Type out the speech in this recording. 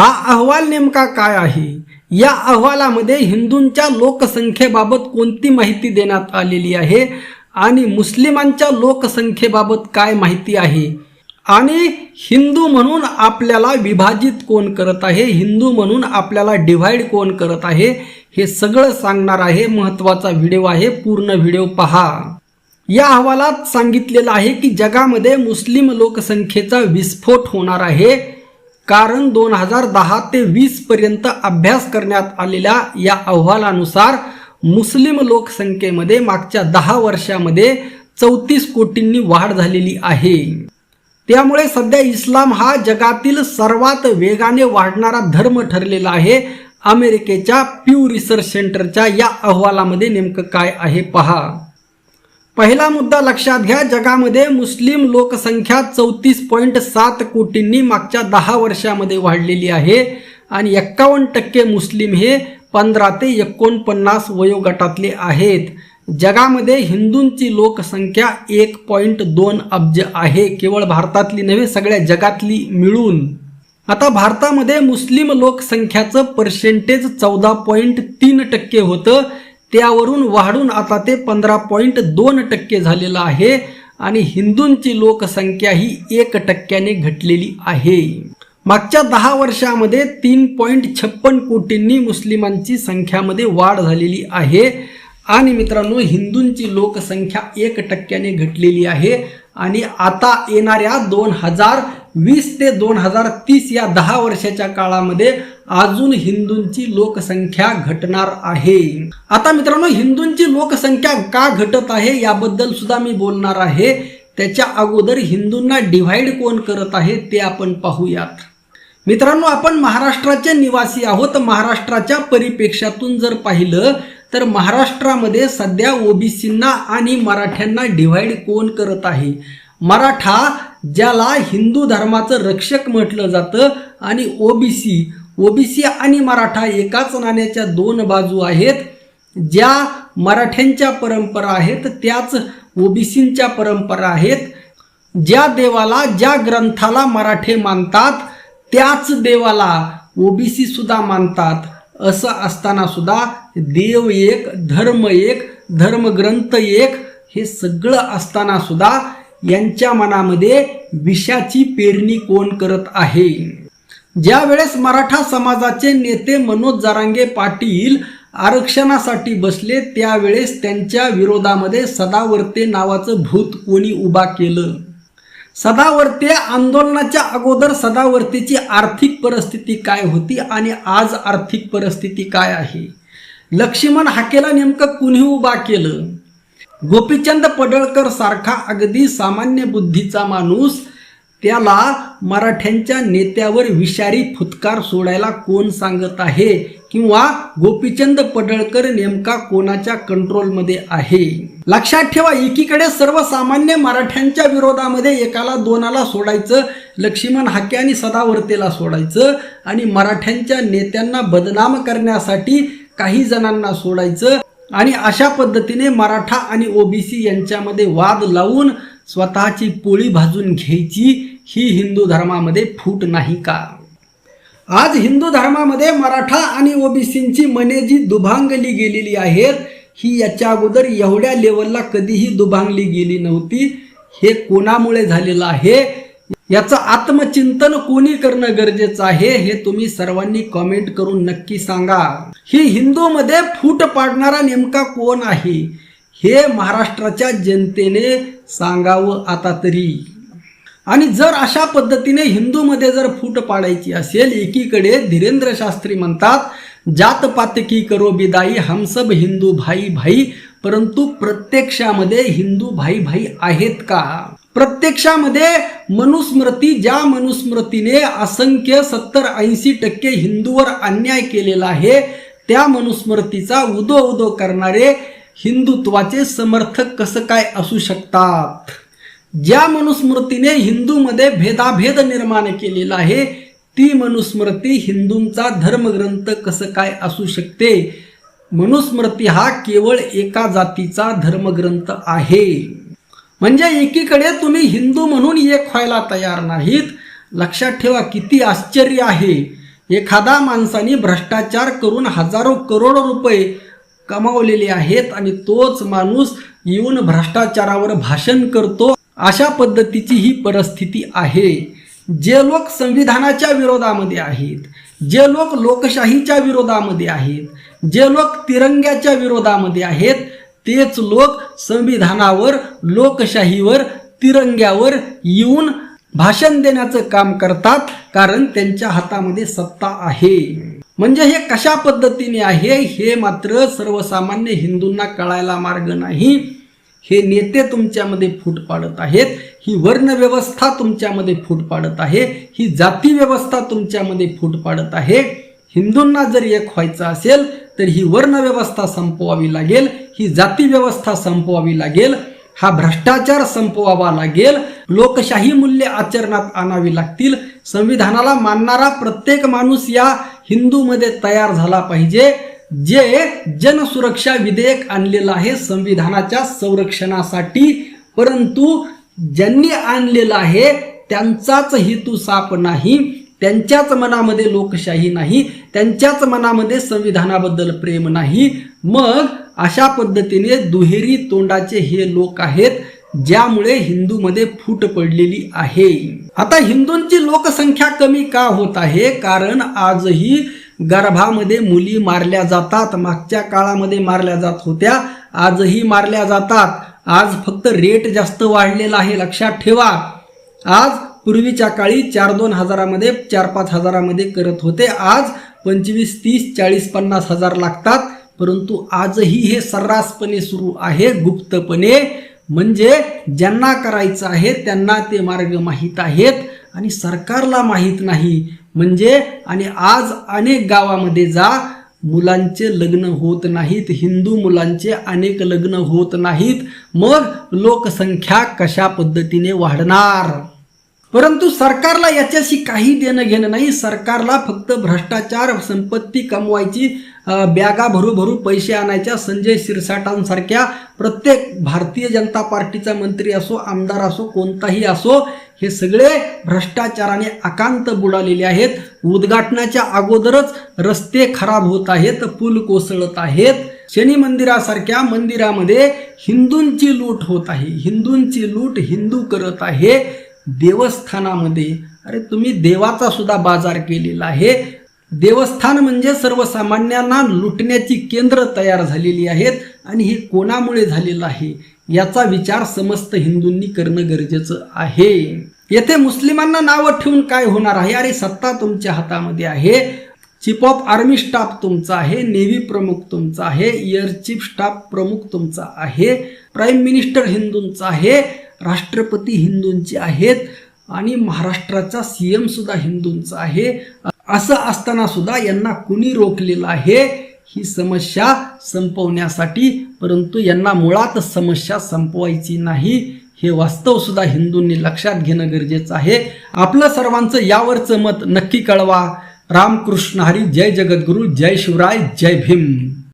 हा अहवाल नेमका काय आहे? या अहवालामध्ये हिंदूंच्या लोकसंख्येबाबत कोणती माहिती देण्यात आलेली आहे? आणि मुस्लिमांच्या लोकसंख्येबाबत काय माहिती आहे? आणि हिंदू म्हणून आपल्याला विभाजित कोण करत आहे? हिंदू म्हणून आपल्याला डिव्हाइड कोण करत आहे? हे सगळं सांगणार आहे. महत्त्वाचा व्हिडिओ आहे. पूर्ण व्हिडिओ पहा. या अहवालात सांगितलेलं आहे की जगामध्ये मुस्लिम लोकसंख्येचा विस्फोट होणार आहे. कारण दोन हजार दहा ते वीस पर्यंत अभ्यास करण्यात आलेल्या या अहवालानुसार मुस्लिम लोकसंख्येमध्ये मागच्या दहा वर्षामध्ये चौतीस कोटींनी वाढ झालेली आहे. त्यामुळे सध्या इस्लाम हा जगातील सर्वात वेगाने वाढणारा धर्म ठरलेला आहे. अमेरिकेच्या प्यू रिसर्च सेंटरच्या या अहवालामध्ये नेमकं काय आहे पहा. पहिला मुद्दा लक्षात घ्या जगामध्ये मुस्लिम लोकसंख्या चौतीस पॉईंट सात कोटींनी मागच्या दहा वर्षामध्ये वाढलेली आहे आणि एक्कावन्न टक्के मुस्लिम हे पंधरा ते एकोणपन्नास वयोगटातले आहेत. जगामध्ये हिंदूंची लोकसंख्या एक पॉईंट दोन अब्ज आहे केवळ भारतातली नव्हे सगळ्या जगातली मिळून. आता भारतामध्ये मुस्लिम लोकसंख्याचं पर्सेंटेज चौदा पॉईंट तीन टक्के होतं. त्यावरून वाढून आता ते पंधरा पॉईंट दोन टक्के झालेलं आहे आणि हिंदूंची लोकसंख्या ही एक टक्क्याने घटलेली आहे. मागच्या दहा वर्षामध्ये तीन पॉईंट छप्पन कोटींनी मुस्लिमांची संख्यामध्ये वाढ झालेली आहे. आणि मित्रांनो हिंदूंची लोकसंख्या एक टक्क्याने घटलेली आहे. आणि आता येणाऱ्या दोन हजार वीस ते दोन हजार तीस या दहा वर्षाच्या काळामध्ये अजून हिंदूंची लोकसंख्या घटणार आहे. आता मित्रांनो हिंदूंची लोकसंख्या का घटत आहे याबद्दल सुद्धा मी बोलणार आहे. त्याच्या अगोदर हिंदूंना डिव्हाइड कोण करत आहे ते आपण पाहूयात. मित्रांनो आपण महाराष्ट्राचे निवासी आहोत. महाराष्ट्राच्या परिप्रेक्षातून जर पाहिलं तर महाराष्ट्रामध्ये सध्या ओबीसींना आणि मराठ्यांना डिव्हाइड कोण करत आहे? मराठा ज्याला हिंदू धर्माचं रक्षक म्हटलं जातं आणि ओबीसी ओबीसी आणि मराठा एकाच नाण्याच्या दोन बाजू आहेत. ज्या मराठ्यांच्या परंपरा आहेत त्याच ओबीसींच्या परंपरा आहेत. ज्या देवाला ज्या ग्रंथाला मराठे मानतात त्याच देवाला ओबीसी सुद्धा मानतात. असं असताना सुद्धा देव एक धर्म एक धर्मग्रंथ एक हे सगळं असताना सुद्धा यांच्या मनामध्ये विषाची पेरणी कोण करत आहे? ज्या वेळेस मराठा समाजाचे नेते मनोज जारांगे पाटील आरक्षणासाठी बसले त्यावेळेस त्यांच्या विरोधामध्ये सदावर्ते नावाचं भूत कोणी उभा केलं? सदावर्ते आंदोलनाच्या अगोदर सदावर्तेची आर्थिक परिस्थिती काय होती आणि आज आर्थिक परिस्थिती काय आहे? लक्ष्मण हाकेला नेमकं कुणी उभा केलं? गोपीचंद पडळकर सारखा अगदी सामान्य बुद्धीचा माणूस त्याला मराठ्यांच्या नेत्यावर विषारी फुतकार सोडायला कोण सांगत आहे? किंवा गोपीचंद पडळकर नेमका कोणाच्या कंट्रोलमध्ये आहे? लक्षात ठेवा एकीकडे सर्वसामान्य मराठ्यांच्या विरोधामध्ये एकाला दोनाला सोडायचं लक्ष्मण हाके आणि सदावर्तेला सोडायचं आणि मराठ्यांच्या नेत्यांना बदनाम करण्यासाठी काही जणांना सोडायचं आणि अशा पद्धतीने मराठा आणि ओबीसी यांच्यामध्ये वाद लावून स्वतःची पोळी भाजून घ्यायची ही हिंदू धर्मामध्ये फूट नाही का? आज हिंदू धर्मामध्ये मराठा आणि ओबीसींची मने जी दुभांगली गेलेली आहेत ही याच्या अगोदर एवढ्या लेवलला कधीही दुभांगली गेली नव्हती. हे कोणामुळे झालेलं आहे? याचं आत्मचिंतन कोणी करणं गरजेचं आहे हे तुम्ही सर्वांनी कमेंट करून नक्की सांगा. ही हिंदूमध्ये फूट पाडणारा नेमका कोण आहे? हे महाराष्ट्राच्या जनतेने सांगावं आता तरी. आणि जर अशा पद्धतीने हिंदूमध्ये जर फूट पाडायची असेल एकीकडे धीरेंद्र शास्त्री म्हणतात जात की करो बिदाई हमसब हिंदू भाई भाई परंतु प्रत्यक्षामध्ये हिंदू भाई भाई आहेत का? प्रत्यक्षामध्ये मनुस्मृती ज्या मनुस्मृतीने असंख्य सत्तर ऐंशी टक्के हिंदूवर अन्याय केलेला आहे त्या मनुस्मृतीचा उदो उदो करणारे हिंदुत्वाचे समर्थक कसं काय असू शकतात? ज्या मनुस्मृतीने हिंदूमध्ये भेदाभेद निर्माण केलेला आहे ती मनुस्मृती हिंदूंचा धर्मग्रंथ कसं काय असू शकते? मनुस्मृती हा केवळ एका जातीचा धर्मग्रंथ आहे. म्हणजे एकीकडे तुम्ही हिंदू म्हणून एक व्हायला तयार नाहीत. लक्षात ठेवा किती आश्चर्य आहे. एखादा माणसाने भ्रष्टाचार करून हजारो करोड रुपये कमावलेले आहेत आणि तोच माणूस येऊन भ्रष्टाचारावर भाषण करतो. अशा पद्धतीची ही परिस्थिती आहे. जे लोक संविधानाच्या विरोधामध्ये आहेत जे लोक लोकशाहीच्या विरोधामध्ये आहेत जे लोक तिरंग्याच्या विरोधामध्ये आहेत तेच लोक संविधानावर लोकशाहीवर तिरंग्यावर येऊन भाषण देण्याचं काम करतात कारण त्यांच्या हातामध्ये सत्ता आहे. म्हणजे हे कशा पद्धतीने आहे हे मात्र सर्वसामान्य हिंदूंना कळायला मार्ग नाही. हे नेते तुमच्यामध्ये फूट पाडत आहेत ही वर्णव्यवस्था तुमच्यामध्ये फूट पाडत आहे ही जाती व्यवस्था तुमच्यामध्ये फूट पाडत आहे. हिंदूंना जर एक व्हायचं असेल तर ही वर्णव्यवस्था संपवावी लागेल ही जाती व्यवस्था संपवावी लागेल हा भ्रष्टाचार संपवावा लागेल लोकशाही मूल्य आचरणात आणावी लागतील. संविधानाला मानणारा प्रत्येक माणूस या हिंदूमध्ये तयार झाला पाहिजे. जे जनसुरक्षा विधेयक आणलेलं आहे संविधानाच्या संरक्षणासाठी परंतु ज्यांनी आणलेलं आहे त्यांचाच हेतू साप नाही त्यांच्याच मनामध्ये लोकशाही नाही त्यांच्याच मनामध्ये संविधानाबद्दल प्रेम नाही. मग अशा पद्धतीने दुहेरी तोंडाचे हे लोक आहेत ज्यामुळे हिंदूमध्ये फूट पडलेली आहे. आता हिंदूंची लोकसंख्या कमी का होत आहे? कारण आजही गर्भामध्ये मुली मारल्या जातात मागच्या काळामध्ये मारल्या जात होत्या आजही मारल्या जातात. आज फक्त रेट जास्त वाढलेला आहे लक्षात ठेवा. आज पूर्वीच्या काळी चार दोन हजारामध्ये चार पाच हजारामध्ये करत होते. आज पंचवीस तीस चाळीस पन्नास हजार लागतात. परंतु आजही हे सर्रासपणे सुरू आहे गुप्तपणे. म्हणजे ज्यांना करायचं आहे त्यांना ते मार्ग माहीत आहेत. आणि सरकारला माहीत नाही म्हणजे आणि आज अनेक गावामध्ये जा मुलांचे लग्न होत नाहीत हिंदू मुलांचे अनेक लग्न होत नाहीत मग लोकसंख्या कशा पद्धतीने वाढणार? परंतु सरकारला याच्याशी काही देणं घेणं नाही. सरकारला फक्त भ्रष्टाचार संपत्ती कमवायची बॅगा भरू भरू पैसे आणायच्या संजय शिरसाटांसारख्या प्रत्येक भारतीय जनता पार्टीचा मंत्री असो आमदार असो कोणताही असो हे सगळे भ्रष्टाचाराने आकांत बुडालेले आहेत. उद्घाटनाच्या अगोदरच रस्ते खराब होत आहेत पूल कोसळत आहेत. शनी मंदिरासारख्या मंदिरामध्ये हिंदूंची लूट होत आहे. हिंदूंची लूट हिंदू करत आहे. देवस्थानामध्ये अरे तुम्ही देवाचा सुद्धा बाजार केलेला आहे. देवस्थान म्हणजे सर्वसामान्यांना लुटण्याची केंद्र तयार झालेली आहेत आणि हे कोणामुळे झालेलं आहे? याचा विचार समस्त हिंदूंनी करणं गरजेचं आहे. येथे मुस्लिमांना नावं ठेवून काय होणार आहे? अरे सत्ता तुमच्या हातामध्ये आहे. चीफ ऑफ आर्मी स्टाफ तुमचा आहे. नेव्ही प्रमुख तुमचा आहे. एअर चीफ स्टाफ प्रमुख तुमचा आहे. प्राईम मिनिस्टर हिंदूंचा आहे. राष्ट्रपती हिंदूंचे आहेत आणि महाराष्ट्राचा सीएम सुद्धा हिंदूंचा आहे. असं असताना सुद्धा यांना कुणी रोखलेलं आहे? ही समस्या संपवण्यासाठी परंतु यांना मुळात समस्या संपवायची नाही. हे वास्तव सुद्धा हिंदूंनी लक्षात घेणं गरजेचं आहे. आपलं सर्वांचं यावरचं मत नक्की कळवा. रामकृष्ण हरी जय जगद्गुरू जय शिवराय जय भीम.